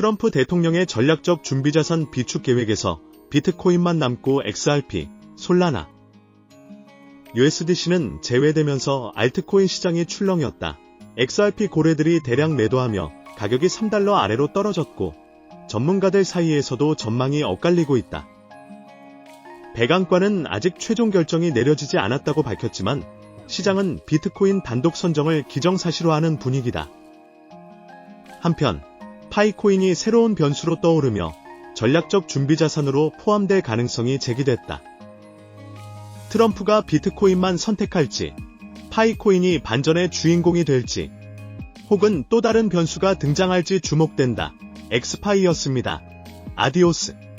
트럼프 대통령의 전략적 준비자산 비축 계획에서 비트코인만 남고 XRP, 솔라나, USDC는 제외되면서 알트코인 시장이 출렁이었다. XRP 고래들이 대량 매도하며 가격이 3달러 아래로 떨어졌고 전문가들 사이에서도 전망이 엇갈리고 있다. 배당과는 아직 최종 결정이 내려지지 않았다고 밝혔지만 시장은 비트코인 단독 선정을 기정사실화하는 분위기다. 한편 파이코인이 새로운 변수로 떠오르며 전략적 준비 자산으로 포함될 가능성이 제기됐다. 트럼프가 비트코인만 선택할지, 파이코인이 반전의 주인공이 될지, 혹은 또 다른 변수가 등장할지 주목된다. 엑스파이였습니다. 아디오스.